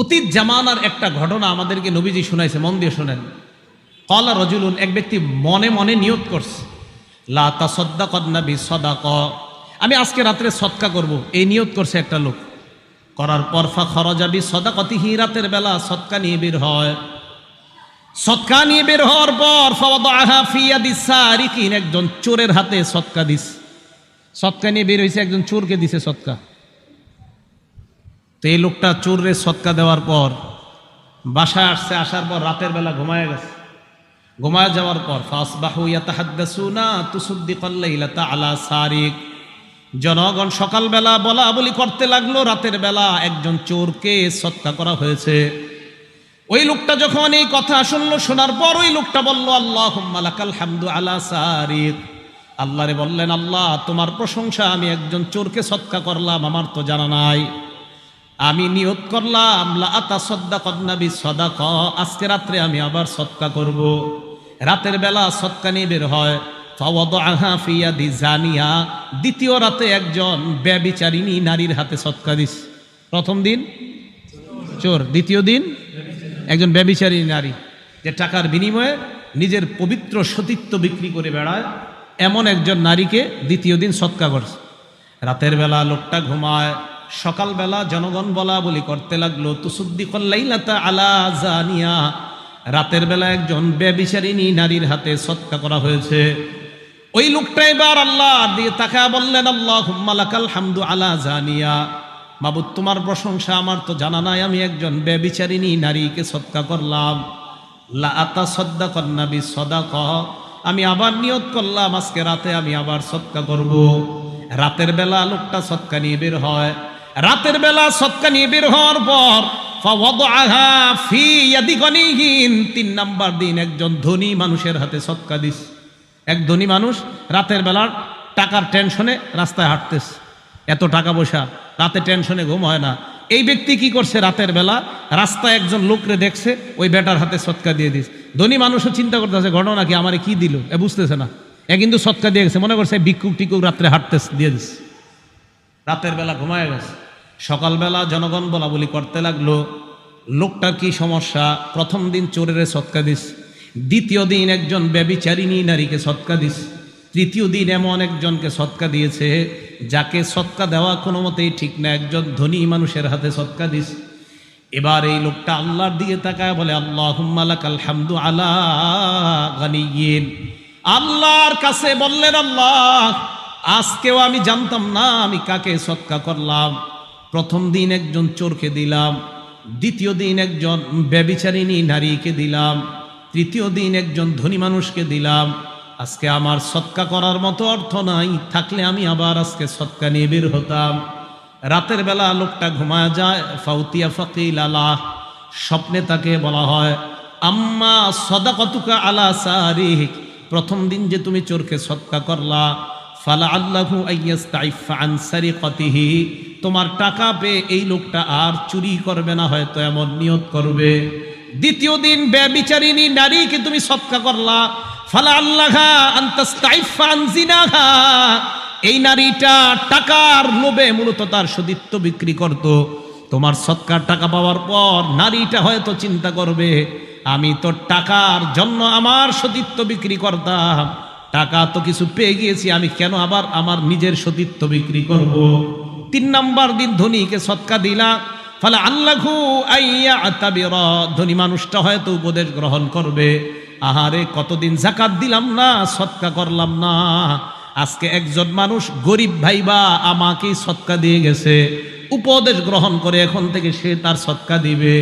অতীত জামানার একটা ঘটনা আমাদেরকে নবীজি শোনাইছে, মন দিয়ে শোনেন। কলা রজুলুন, এক ব্যক্তি মনে মনে নিয়োগ করছে, লা তা সদ্দা কন্নাবি সদা ক আমি আজকে রাত্রে সৎকা করব, এই নিয়ত করছে একটা লোক। করার পর, ফা সদা কতি হি রাতের বেলা সৎকা নিয়ে বের হয়। সৎকা নিয়ে বের হওয়ার পর, ফি ইয়াদি সারিকিন, একজন চোরের হাতে সৎকা দিস সৎকা নিয়ে বের হয়েছে একজন চোরকে দিছে সৎকা। তো এই লোকটা চোররে সৎকা দেওয়ার পর বাসায় আসছে, আসার পর রাতের বেলা ঘুমায় গেছে। ঘুমায় যাওয়ার পর ফাসবাহু ইয়াতাহাদ্দাসুনা তুসুদ্দিকাল্লাইলাতা আলা সারিক। জনগণ সকালবেলা বলা বলি করতে লাগল, রাতের বেলা একজন চোরকে সৎকা করা হয়েছে। ওই লোকটা যখন এই কথা শুনলো, শোনার পর ওই লোকটা বলল আল্লাহ হামদু আলা সারিক। আল্লাহরে বললেন, আল্লাহ, তোমার প্রশংসা, আমি একজন চোরকে সৎকা করলাম, আমার তো জানা নাই। আমি নিয়ত করলাম আজকে রাত্রে আমি আবার সৎকা করব। রাতের বেলা সৎকা নিয়ে বের হয়। জানিয়া, দ্বিতীয় রাতে একজন ব্যবিচারিণী নারীর হাতে সৎকা দিস। প্রথম দিন? চোর। দ্বিতীয় দিন? একজন ব্যবিচারী নারী যে টাকার বিনিময়ে নিজের পবিত্র সতীত্ব বিক্রি করে বেড়ায়, এমন একজন নারীকে দ্বিতীয় দিন সৎকা করছে। রাতের বেলা লোকটা ঘুমায় সকালবেলা জনগণ বলা বলি করতে লাগল তুসুদ্দি কল্লাইলাতা আলা জানিয়া। রাতের বেলা একজন ব্যবিচারিণী নারীর হাতে সৎকা করা হয়েছে। ওই লোকটা এবার আল্লাহ দিয়ে তাকা বললেন আল্লাহ হুম্মালাকাল হামদু আলা জানিয়া। বাবু তোমার প্রশংসা আমার তো জানা নাই, আমি একজন ব্যবিচারিণী নারীকে সৎকা করলাম। লা আতা সদ্দা কন্নাবি সদা কহ আমি আবার নিয়ত করলাম, আজকে রাতে আমি আবার সৎকা করব। রাতের বেলা লোকটা সৎকা নিয়ে বের হয়। রাতের বেলা সৎকা নিয়ে বের হওয়ার পর তিন নাম্বার দিন একজন ধনী মানুষের হাতে সৎকা দিস। এক ধনী মানুষ রাতের বেলার টাকার টেনশনে রাস্তায় হাঁটতেছে এত টাকা পয়সা, রাতে টেনশনে ঘুম হয় না। এই ব্যক্তি কি করছে রাতের বেলা? রাস্তায় একজন লোকরে দেখছে, ওই বেটার হাতে সৎকা দিয়ে দিস। ধনী মানুষও চিন্তা করতেছে, ঘটনা কি? আমারে কি দিল? এ বুঝতেছে না। এ কিন্তু সৎকা দিয়ে গেছে। মনে করছে ভিক্ষুক টিকুক রাত্রে হাঁটতেছে দিয়ে দিস। রাতের বেলা ঘুমায় গেছে। সকালবেলা জনগণ বলা বলি করতে লাগল লোকটার কি সমস্যা? প্রথম দিন চোরের সৎকা দিস, দ্বিতীয় দিন একজন ব্যবিচারিণী নারীকে সৎকা দিস, তৃতীয় দিন এমন একজনকে সৎকা দিয়েছে যাকে সৎকা দেওয়া কোনো মতেই ঠিক না, একজন ধনী মানুষের হাতে সৎকা দিস। এবার এই লোকটা আল্লাহর দিকে তাকায়, বলে আল্লাহ হামদু আলা গানিয়িন আল্লাহর কাছে বললেন, আল্লাহ, আজকেও আমি জানতাম না আমি কাকে সৎকা করলাম। প্রথম দিন একজন চোরকে দিলাম, দ্বিতীয় দিন একজন ব্যবিচারিণী নারীকে দিলাম, তৃতীয় দিন একজন ধনী মানুষকে দিলাম। আজকে আমার সৎকা করার মতো অর্থ নাই, থাকলে আমি আবার আজকে সৎকা নিয়ে বের হতাম। রাতের বেলা লোকটা ঘুমায় যায়, ফাউতিয়া ফকিল আলাহ, স্বপ্নে তাকে বলা হয়, আম্মা সদাকতুকা আলা সারিক প্রথম দিন যে তুমি চোরকে সৎকা করলা ফালা আল্লাহু আন সারিকাতিহি, তোমার টাকা পেয়ে এই লোকটা আর চুরি করবে না, হয়তো এমন নিয়ত করবে। দ্বিতীয় দিন ব্যবিচারিণী নারীকে তুমি সৎকা করলা। ফালা আল্লাহা আন্তাস্তাইফা আন জিনাহা, এই নারীটা টাকার লোভে মূলত তার সদিত্ব বিক্রি করত। তোমার সৎকার টাকা পাওয়ার পর নারীটা হয়তো চিন্তা করবে, আমি তো টাকার জন্য আমার সতীত্ব বিক্রি করতাম। টাকা তো কিছু পেয়ে গিয়েছি, আমি কেন আবার আমার নিজের সতীত্ব বিক্রি করব। তিন নাম্বার দিন ধনীকে সৎকা দিলা। ফলে আল্লাহু ধনী মানুষটা হয়তো উপদেশ গ্রহণ করবে। আহারে, কতদিন জাকাত দিলাম না, সৎকা করলাম না। আজকে একজন মানুষ গরিব ভাইবা আমাকেই সৎকা দিয়ে গেছে। উপদেশ গ্রহণ করে এখন থেকে সে তার সৎকা দিবে।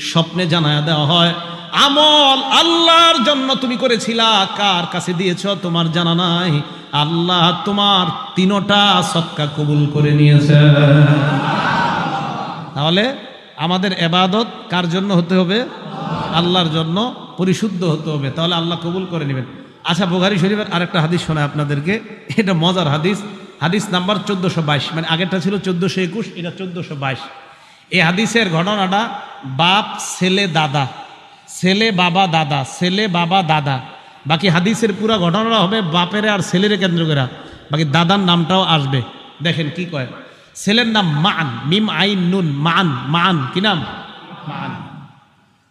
স্বপ্নে জানায় দেওয়া হয় আমল আল্লাহর জন্য তুমি করেছিলা। কার কাছে দিয়েছ? তোমার জানা নাই। আল্লাহ তোমার তিনোটা সৎকা কবুল করে নিয়েছে। তাহলে আমাদের এবাদত কার জন্য হতে হবে? আল্লাহর জন্য পরিশুদ্ধ হতে হবে। তাহলে আল্লাহ কবুল করে নেবেন। আচ্ছা বোগারি শরীফের আরেকটা হাদিস শোনায় আপনাদেরকে। এটা মজার হাদিস। হাদিস নাম্বার চোদ্দোশো বাইশ। মানে আগেরটা ছিল চোদ্দোশো একুশ, এটা চোদ্দোশো বাইশ। এই হাদিসের ঘটনাটা বাপ, ছেলে, দাদা ছেলে, বাবা, দাদা। ছেলে, বাবা, দাদা। বাকি হাদিসের পুরো ঘটনাটা হবে বাপের আর ছেলেরে কেন্দ্র করে। বাকি দাদার নামটাও আসবে। দেখেন কি কয়? ছেলের নাম মান। মিম, আইন, নুন। মান মান। কি নাম? মান।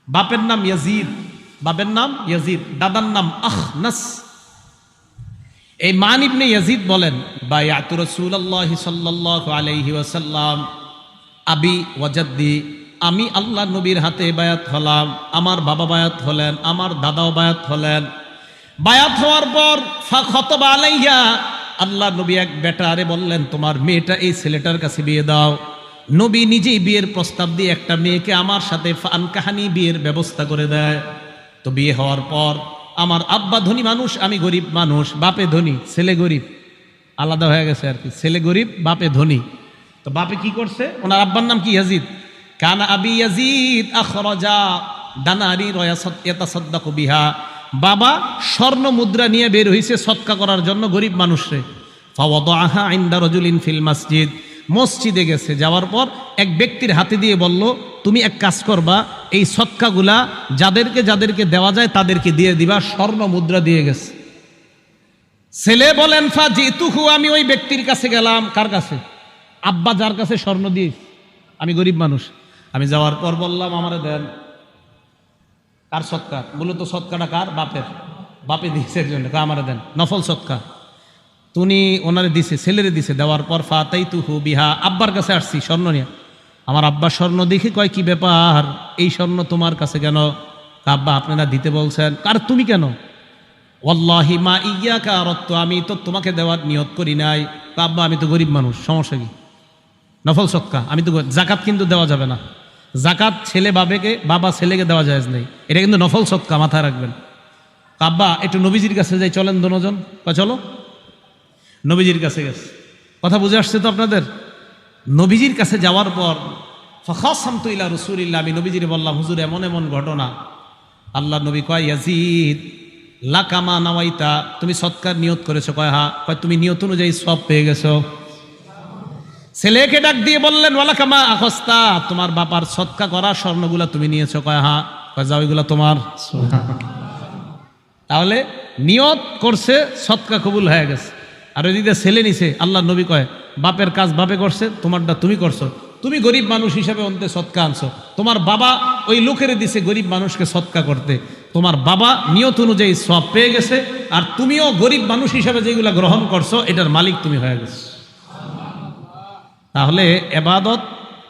বাপের নাম ইয়াজিদ। বাপের নাম ইয়াজিদ। দাদার নাম আখনাস। এই মান ইবনে ইয়াজিদ বলেন, বায়াতু রাসূলুল্লাহ সাল্লাল্লাহু আলাইহি ওয়াসাল্লাম, আবি ওয়াজাদ্দি আমি আল্লাহ নবীর হাতে বায়াত হলাম, আমার বাবা বায়াত হলেন, আমার দাদাও বায়াত হলেন। বায়াত হওয়ার পর আলাইয়া আল্লাহ নবী এক বেটারে বললেন, তোমার মেয়েটা এই ছেলেটার কাছে বিয়ে দাও। নবী নিজেই বিয়ের প্রস্তাব দিয়ে একটা মেয়েকে আমার সাথে ফান কাহানি বিয়ের ব্যবস্থা করে দেয়। তো বিয়ে হওয়ার পর, আমার আব্বা ধনী মানুষ, আমি গরিব মানুষ, বাপে ধনী, ছেলে গরিব। আলাদা হয়ে গেছে আর কি, ছেলে গরিব, বাপে ধনী। তো বাপে কি করছে? ওনার আব্বার নাম কি? ইয়াজিদ। আবি বাবা স্বর্ণ মুদ্রা নিয়ে বের হইছে সৎকা করার জন্য গরিব মানুষরে। ফাওয়াদাহা আইন্দা রাজুলিন ফিল মসজিদ। মসজিদে গেছে, যাওয়ার পর এক ব্যক্তির হাতে দিয়ে বলল, তুমি এক কাজ করবা, এই সৎকাগুলা যাদেরকে যাদেরকে দেওয়া যায় তাদেরকে দিয়ে দিবা, স্বর্ণ মুদ্রা দিয়ে গেছে। ছেলে বলেন, ফা জিতুহু, আমি ওই ব্যক্তির কাছে গেলাম। কার কাছে? আব্বা যার কাছে স্বর্ণ দিয়ে আমি গরিব মানুষ। আমি যাওয়ার পর বললাম, আমারে দেন। কার সৎকার? মূলত সৎকারটা কার? বাপের। বাপে দিয়েছে একজন আমারে দেন। নফল সৎকার। তুমি ওনারে দিছে, ছেলেরে দিছে। দেওয়ার পর ফাতাই তুহু বিহা। আব্বার কাছে আসছি, স্বর্ণ নিয়ে। আমার আব্বা স্বর্ণ দেখে কয়, কি ব্যাপার? এই স্বর্ণ তোমার কাছে কেন? আব্বা, আপনারা দিতে বলছেন। আর তুমি কেন? ওল্লাহি মা ইয়া কারত্ব আমি তো তোমাকে দেওয়ার নিয়ত করি নাই। আব্বা, আমি তো গরিব মানুষ, সমস্যা কি? নফল সৎকা আমি তো জাকাত কিন্তু দেওয়া যাবে না। জাকাত ছেলে বাবাকে, বাবা ছেলেকে দেওয়া যায় নেই। এটা কিন্তু নফল সৎকা মাথায় রাখবেন। আব্বা, একটু নবীজির কাছে যাই, চলেন দুজন। বা চলো। নবীজির কাছে গেছে। কথা বুঝে আসছে তো আপনাদের? নবীজির কাছে যাওয়ার পর, ফখাসামতু ইলা রসুলিল্লাহ আমি নবীজির বললাম, হুজুর, এমন এমন ঘটনা। আল্লাহ নবী কয়, ইয়াজিদ লাকামা নাওয়াইতা তুমি সৎকার নিয়ত করেছ কয়, হা কয়, তুমি নিয়ত অনুযায়ী সব পেয়ে গেছো ছেলেকে ডাক দিয়ে বললেন ওয়ালাকামা আখস্তা তোমার বাবার সৎকা করা স্বর্ণগুলা তুমি নিয়েছো। কয় হা কয় যাও এগুলা তোমার। তাহলে নিয়ত করছে সৎকা কবুল হয়ে গেছে। আর ওইদিকে ছেলে নিছে আল্লাহ নবী কয় বাপের কাজ বাপে করছে তোমারটা তুমি করছ। তুমি গরিব মানুষ হিসাবে অন্তে সৎকা আনছো। তোমার বাবা ওই লোকের দিছে গরিব মানুষকে সৎকা করতে। তোমার বাবা নিয়ত অনুযায়ী সব পেয়ে গেছে আর তুমিও গরিব মানুষ হিসাবে যেগুলো গ্রহণ করছ এটার মালিক তুমি হয়ে গেছো। তাহলে এবাদত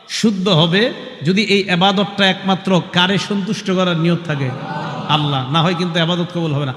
শুদ্ধ হবে যদি এই এবাদতটা একমাত্র কারে সন্তুষ্ট করার নিয়ত থাকে? আল্লাহ। না হয় কিন্তু এবাদত কবল হবে না।